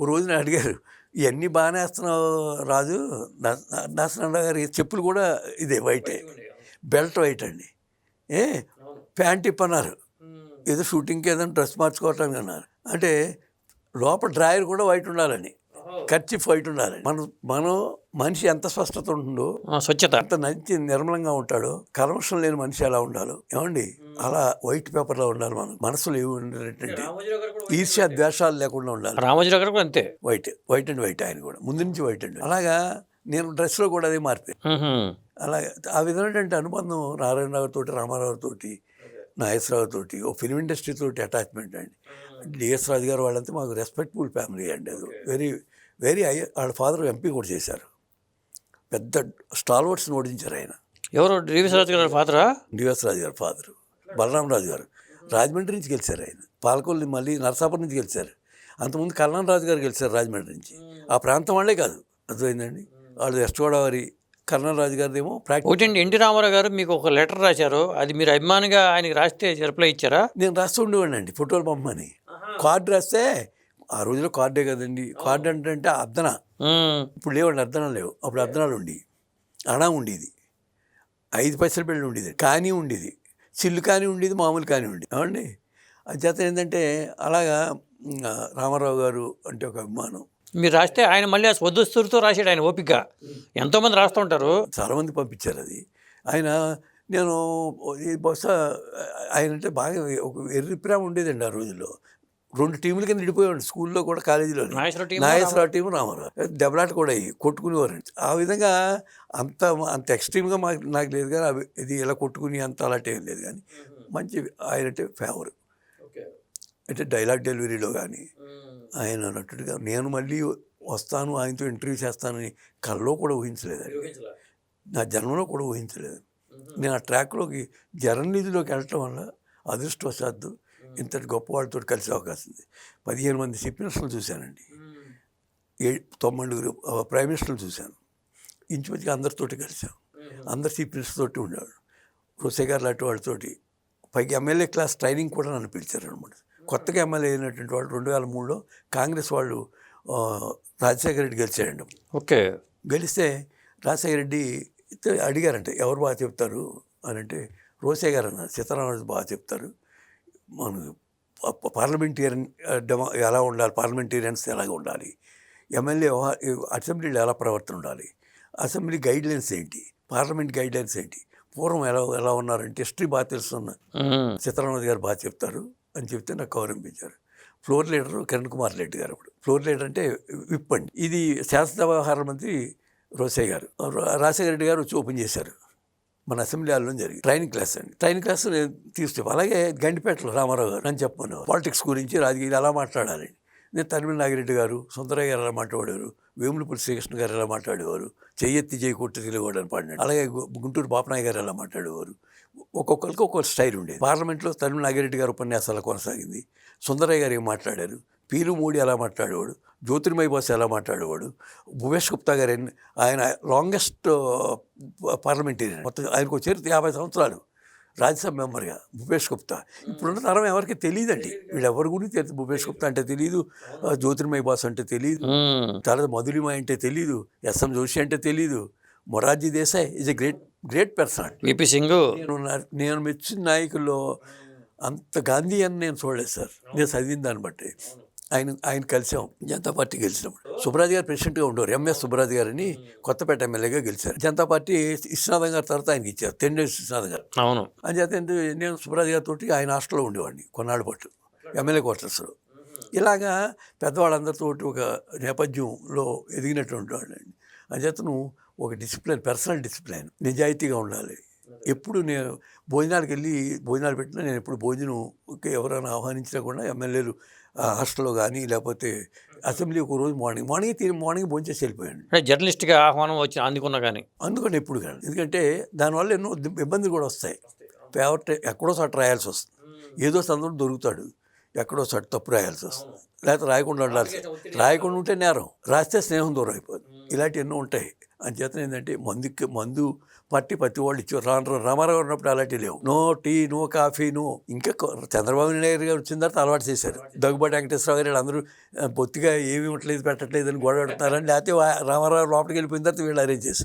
ఓ రోజున అడిగారు ఇవన్నీ బాగానే వేస్తున్నావు రాజు? దాసనారాయణ గారి చెప్పులు కూడా ఇదే వైటే. బెల్ట్ వైట్ అండి. ఏ? ప్యాంట్ ఇప్పన్నారు. ఏదో షూటింగ్కి ఏదైనా డ్రెస్ మార్చుకోవటానికి అన్నారు. అంటే లోపల డ్రాయర్ కూడా వైట్ ఉండాలని ఖర్చు వైట్ ఉండాలి మనం మనం మనిషి ఎంత స్పష్టత ఉంటుందో స్వచ్ఛత. ఎంత మంచి నిర్మలంగా ఉంటాడో కల్మషం లేని మనిషి ఎలా ఉండాలో. ఏమండి? అలా వైట్ పేపర్లో ఉండాలి మనం. మనసులో ఏమి ఉండేటంటే ఈర్ష్య ద్వేషాలు లేకుండా ఉండాలి. రామోజీరావు గారు అంతే. వైట్ వైట్ అండ్ వైట్ ఆయన కూడా. ముందు నుంచి వైట్ అండి. అలాగా నేను డ్రెస్లో కూడా అదే మార్పాను మ్హూ. అలాగే ఆ విధమైనటువంటి అనుబంధం నారాయణరావు తోటి రామారావు తోటి నాగేశ్వరరావు తోటి ఓ ఫిల్మ్ ఇండస్ట్రీ తోటి అటాచ్మెంట్ అండి. డిఎస్ రాజు గారు వాళ్ళంతా మాకు రెస్పెక్ట్ఫుల్ ఫ్యామిలీ అండి అది. వెరీ వెరీ ఐ వాళ్ళ ఫాదర్ ఎంపీ కూడా చేశారు. పెద్ద స్టాల్వర్డ్స్ని ఓడించారు ఆయన. ఎవరు? డివిసరాజు గారు ఫాదరా? డిఎస్ రాజు గారు ఫాదరు. బలరాం రాజు గారు. రాజమండ్రి నుంచి గెలిచారు ఆయన. పాలకొల్లి మళ్ళీ నరసాపురం నుంచి గెలిచారు. అంతకుముందు కళ్యాణ్ రాజు గారు గెలిచారు రాజమండ్రి నుంచి. ఆ ప్రాంతం వాళ్ళే కాదు. అర్థమైందండి? వాళ్ళు వెస్ట్ గోదావరి కళ్యాణ్ రాజు గారిది ఏమో ప్రాక్టీస్ ఒకటండి ఎన్టీ రామారావు గారు మీకు ఒక లెటర్ రాశారు. అది మీరు అభిమానిగా ఆయనకి రాస్తే రిప్లై ఇచ్చారా? నేను రాస్తూ ఉండేవాడిని అండి ఫోటోలు పంపమని. కార్డు రాస్తే ఆ రోజులో కార్డే కదండి. కార్డు అంటే అంటే మ్. ఇప్పుడు లేవండి అద్దనాలు లేవు. అప్పుడు అద్దనాలు ఉండి అణా ఉండేది. ఐదు పైసల బిళ్ళ ఉండేది. కానీ ఉండేది. చిల్లు కానీ ఉండేది మామూలు కానీ ఉండేది. ఏమండి అది చేత ఏంటంటే అలాగా రామారావు గారు అంటే ఒక అభిమానం. మీరు రాస్తే ఆయన మళ్ళీ ఆ స్వదస్తుడితో రాశాడు ఆయన ఓపిక ఎంతోమంది రాస్తూ ఉంటారు. చాలామంది పంపించారు అది. ఆయన నేను ఈ బహుశా ఆయన అంటే బాగా ఒక ఎర్రి ప్రేమ ఉండేదండి ఆ రోజుల్లో. రెండు టీముల కింద విడిపోయాడు స్కూల్లో కూడా కాలేజీలో నాగేశ్వరరావు టీము, రామారావు. దెబ్బలాట కూడా అయ్యి కొట్టుకునేవారండి ఆ విధంగా అంత అంత ఎక్స్ట్రీమ్గా మాకు నాకు లేదు కానీ అవి- ఇది ఇలా కొట్టుకుని అంత అలాంటి ఏం లేదు కానీ మంచి ఆయన అంటే ఫేవర్. అంటే డైలాగ్ డెలివరీలో కానీ ఆయన అన్నట్టుగా నేను మళ్ళీ వస్తాను ఆయనతో ఇంటర్వ్యూ చేస్తానని కల్లో కూడా ఊహించలేదండి నా జన్మలో కూడా ఊహించలేదు. నేను ఆ ట్రాక్లోకి జర్నలిజంలోకి వెళ్ళటం వల్ల అదృష్టవశాత్తు ఇంతటి గొప్ప వాళ్ళతో కలిసే అవకాశం ఉంది. పదిహేను మంది చీఫ్ మినిస్టర్లు చూశానండి. ఏ తొమ్మిదిగురు ఆ, ప్రైమ్ మినిస్టర్లు చూశాను. ఇంచుమించుగా అందరితోటి కలిసాం. అందరు చీఫ్ మినిస్టర్ తోటి ఉండేవాడు రోసే గారు లాంటి వాళ్ళతోటి పైకి ఎమ్మెల్యే క్లాస్ ట్రైనింగ్ కూడా నన్ను పిలిచారు అనమాట కొత్తగా ఎమ్మెల్యే అయినటువంటి వాళ్ళు రెండు వేల మూడులో కాంగ్రెస్ వాళ్ళు రాజశేఖర రెడ్డి గెలిచారండి. ఓకే. గెలిస్తే రాజశేఖర రెడ్డి ఇత- అడిగారంటే ఎవరు బాగా చెప్తారు? అని అంటే రోసే గారు అన్నారు సీతారామరాజు బాగా చెప్తారు. మన పార్లమెంటేరియన్ డెమో ఎలా ఉండాలి పార్లమెంటేరియన్స్ ఎలాగ ఉండాలి ఎమ్మెల్యే అసెంబ్లీలో ఎలా ప్రవర్తన ఉండాలి అసెంబ్లీ గైడ్ లైన్స్ ఏంటి పార్లమెంట్ గైడ్ లైన్స్ ఏంటి పూర్వం ఎలా ఎలా ఉన్నారంటే హిస్టరీ బాగా తెలుస్తున్న. సీతారామరాజు గారు బాగా చెప్తారు అని చెప్తే నాకు గౌరవించారు ఫ్లోర్ లీడర్ కిరణ్ కుమార్ రెడ్డి గారు అప్పుడు ఫ్లోర్ లీడర్ అంటే విప్ అండి ఇది శాసన వ్యవహార మంత్రి రోసయ్య గారు. రాజశేఖర రెడ్డి గారు వచ్చి ఓపెన్ చేశారు. మన అసెంబ్లీ హాల్లో జరిగి ట్రైనింగ్ క్లాస్ అండి. ట్రైనింగ్ క్లాస్ నేను తీసుకు అలాగే గండిపేటలో రామారావు గారు అని చెప్పాను పాలిటిక్స్ గురించి రాజకీయాలు ఎలా మాట్లాడాలి. నేను తరిమిల నాగిరెడ్డి గారు సుందరయ్య గారు ఎలా మాట్లాడేవారు? వేములపల్లి శ్రీకృష్ణ గారు ఎలా మాట్లాడేవారు? చెయ్యెత్తి చేయి కొట్టి తెలియకూడదు అని పాడినాడు. అలాగే గు- గుంటూరు బాపనాయ గారు ఎలా మాట్లాడేవారు? ఒక్కొక్కరికి ఒక్కొక్క స్టైల్ ఉండేది. పార్లమెంట్లో తమిళ నాగిరెడ్డి గారు ఉపన్యాసాలు కొనసాగింది. సుందరయ్య గారు ఏం మాట్లాడారు? పీరు మోడీ ఎలా మాట్లాడేవాడు జ్యోతిర్మయ బాస్ ఎలా మాట్లాడేవాడు. భువేష్ గుప్తా గారు ఆయన లాంగెస్ట్ పార్లమెంటేరియన్. మొత్తం ఆయనకు వచ్చేది యాభై సంవత్సరాలు. రాజ్యసభ మెంబర్గా భూపేష్ గుప్తా. ఇప్పుడున్న తరం ఎవరికి తెలియదండి. వీళ్ళు ఎవరి గురించి తెలియదు భూపేష్ గుప్తా అంటే తెలియదు జ్యోతిర్మయ బాస్ అంటే తెలియదు. తర్వాత మధురిమ అంటే తెలియదు ఎస్ఎం జోషి అంటే తెలియదు Morarji Desai is a great great person. VP Singh. నేను మెచ్చిన నాయకుల్లో అంత గాంధీ అని నేను చూడలేదు సార్. నేను చదివిన దాన్ని బట్టి. ఆయన ఆయన కలిసాం. జనతా పార్టీ గెలిచినప్పుడు. సుబ్రాజ్ గారు ప్రెసిడెంట్గా ఉండేవారు. ఎంఎస్ సుబ్రాజ్ గారని కొత్తపేట ఎమ్మెల్యేగా గెలిచారు. జనతా పార్టీ విశ్వనాథం గారి తర్వాత ఆయనకి ఇచ్చారు. తెండేసి విశ్వనాథం గారు. అవును. అని చేత ఏంటి, నేను సుబ్రాజ్ గారితో ఆయన హాస్టల్లో ఉండేవాడిని కొన్నాళ్ళ పాటు. ఎమ్మెల్యే క్వార్టర్స్లో. ఇలాగా పెద్దవాళ్ళందరితో ఒక నేపథ్యంలో ఎదిగినటువంటి వాళ్ళండి అంచేతను ఒక డిసిప్లిన్ పర్సనల్ డిసిప్లిన్. నిజాయితీగా ఉండాలి. ఎప్పుడు నేను భోజనాలకు వెళ్ళి భోజనాలు పెట్టినా నేను ఎప్పుడు భోజనం ఎవరైనా ఆహ్వానించినా కూడా ఎమ్మెల్యేలు హాస్టల్లో కానీ లేకపోతే అసెంబ్లీ ఒక రోజు మార్నింగ్ మార్నింగ్ తిని మార్నింగ్ భోజనం చేసి వెళ్ళిపోయాను జర్నలిస్ట్గా ఆహ్వానం వచ్చి అందుకున్నా కానీ అందుకని ఎప్పుడు కాదు. ఎందుకంటే దానివల్ల ఎన్నో ఇబ్బందులు కూడా వస్తాయి. ఫేవరెట్ ఎక్కడో చోట రాయాల్సి వస్తుంది. ఏదో సందర్భం దొరుకుతాడు. ఎక్కడో చోట తప్పు రాయాల్సి వస్తుంది. లేకపోతే రాయకుండా ఉండాల్సి రాయకుండా ఉంటే నేరం. రాస్తే స్నేహం దూరం అయిపోతుంది ఇలాంటి ఎన్నో ఉంటాయి. అంచేత ఏంటంటే మందుకి మందు పట్టి ప్రతి వాళ్ళు ఇచ్చారు రాను రామారావు ఉన్నప్పుడు అలాంటివి లేవు. No tea no coffee no ఇంకా చంద్రబాబు నాయుడు గారు వచ్చిన తర్వాత అలవాటు చేశారు. దగ్గుబాటి వెంకటేశ్వరరావు గారు అందరూ బొత్తిగా ఏమి ఇవ్వట్లేదు పెట్టట్లేదు అని గొడవ పెడతారని లేకపోతే రామారావు లోపలికి వెళ్ళిపోయిన తర్వాత వీళ్ళు అరేంజ్ చేశారు.